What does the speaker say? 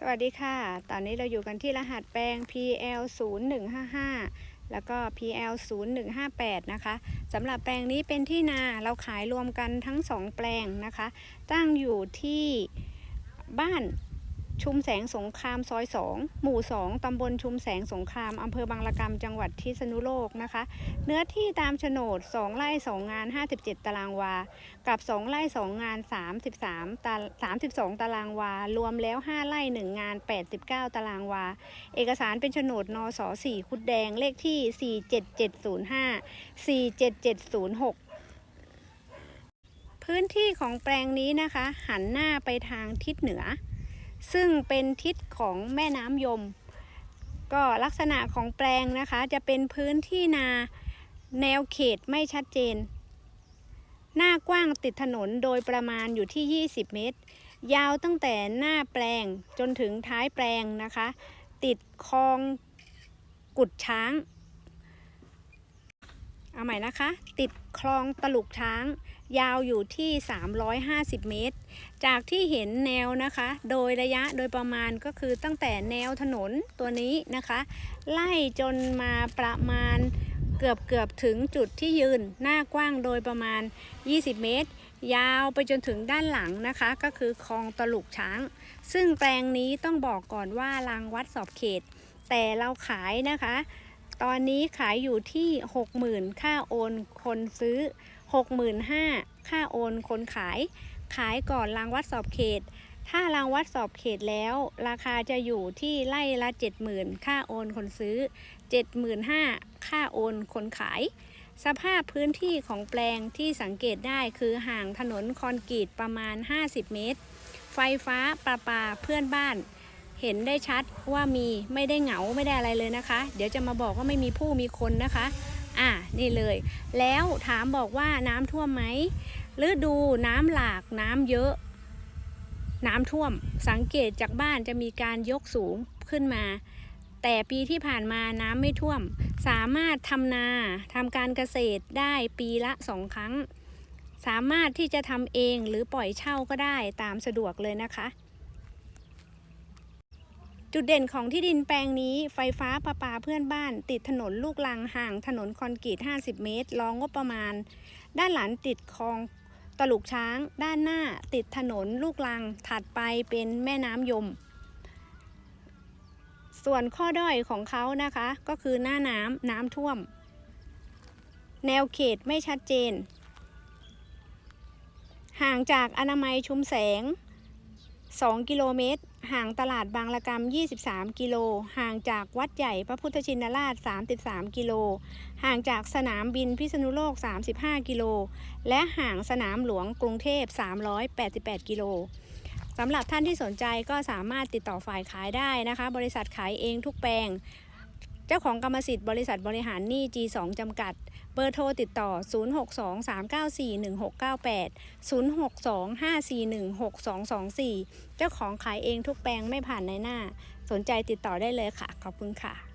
สวัสดีค่ะ ตอนนี้เราอยู่กันที่รหัสแปลง PL 0 1 5 5แล้วก็ PL 0 1 5 8นะคะสำหรับแปลงนี้เป็นที่นาเราขายรวมกันทั้ง 2 แปลงนะคะ ตั้งอยู่ที่บ้าน ชุมแสงสงครามซอย 2 หมู่ 2 ตำบลชุมแสงสงคราม อำเภอบางละกำจังหวัดทิษณุโลกนะคะ เนื้อที่ตามโฉนด 2 ไร่ 2 งาน 57 ตารางวา กับ 2 ไร่ 2 งาน 33ตา32 ตารางวา รวมแล้ว 5 ไร่ 1 งาน 89 ตารางวา เอกสารเป็นโฉนดนส4คุดแดง เลขที่ 47705 47706พื้นที่ของแปลงนี้นะคะ หันหน้าไปทางทิศเหนือ ซึ่งเป็นทิศของแม่น้ำยม ก็ลักษณะของแปลงนะคะจะเป็นพื้นที่นาแนวเขตไม่ชัดเจน หน้ากว้างติดถนนโดยประมาณอยู่ที่ 20 เมตร ยาวตั้งแต่หน้าแปลงจนถึงท้ายแปลงนะคะ ติดคลองกุดช้าง เอาใหม่นะคะ ติดคลองตลุกช้าง ยาวอยู่ที่ 350 เมตร จากที่เห็นแนวนะคะ โดยระยะโดยประมาณก็คือตั้งแต่แนวถนนตัวนี้นะคะ ไล่จนมาประมาณเกือบเกือบถึงจุดที่ยืนหน้ากว้างโดยประมาณ 20 เมตร ยาวไปจนถึงด้านหลังนะคะ ก็คือคลองตลุกช้าง ซึ่งแปลงนี้ต้องบอกก่อนว่ารางวัดสอบเขต แต่เราขายนะคะ ตอนนี้ขายอยู่ที่ 60,000 ค่าโอนคนซื้อ 65,000 ค่าโอนคนขาย ขายก่อนรางวัดสอบเขต ถ้ารางวัดสอบเขตแล้ว ราคาจะอยู่ที่ไล่ละ 70,000 ค่าโอนคนซื้อ 75,000 ค่าโอนคนขาย สภาพพื้นที่ของแปลงที่สังเกตได้คือห่างถนนคอนกรีตประมาณ 50 เมตร ไฟฟ้าประปาเพื่อนบ้าน เห็นได้ชัดว่ามีไม่ได้เหงาไม่ได้อะไรเลยนะคะ เดี๋ยวจะมาบอกว่าไม่มีผู้มีคนนะคะอะนี่เลย แล้วถามบอกว่าน้ำท่วมไหมฤดูน้ำหลากน้ำเยอะ น้ำท่วม สังเกตจากบ้านจะมีการยกสูงขึ้นมา แต่ปีที่ผ่านมาน้ำไม่ท่วม สามารถทำนาทำการเกษตรได้ปีละสองครั้ง สามารถที่จะทำเองหรือปล่อยเช่าก็ได้ตามสะดวกเลยนะคะ จุดเด่นของที่ดินแปลงนี้ไฟฟ้าประปาเพื่อนบ้าน ติดถนนลูกลังห่างถนนคอนกรีต 50 เมตร รองงบประมาณ ด้านหลังติดคลองตลุกช้าง ด้านหน้าติดถนนลูกลัง ถัดไปเป็นแม่น้ำยม ส่วนข้อด้อยของเขานะคะ ก็คือหน้าน้ำน้ำท่วม แนวเขตไม่ชัดเจน ห่างจากอนามัยชุมแสง 2 กิโลเมตร ห่างตลาดบางละกำ23 กิโล ห่างจากวัดใหญ่พระพุทธชินราช 33 กิโล ห่างจากสนามบินพิษณุโลก 35 กิโล และห่างสนามหลวงกรุงเทพ 388 กิโลสำหรับท่านที่สนใจก็สามารถติดต่อฝ่ายขายได้นะคะ บริษัทขายเองทุกแปลง เจ้าของกรรมสิทธิ์บริษัทบริหารหนี้ G2 จำกัด เบอร์โทรติดต่อ 0623941698 0625416224 เจ้าของขายเองทุกแปลงไม่ผ่านในหน้า สนใจติดต่อได้เลยค่ะ ขอบคุณค่ะ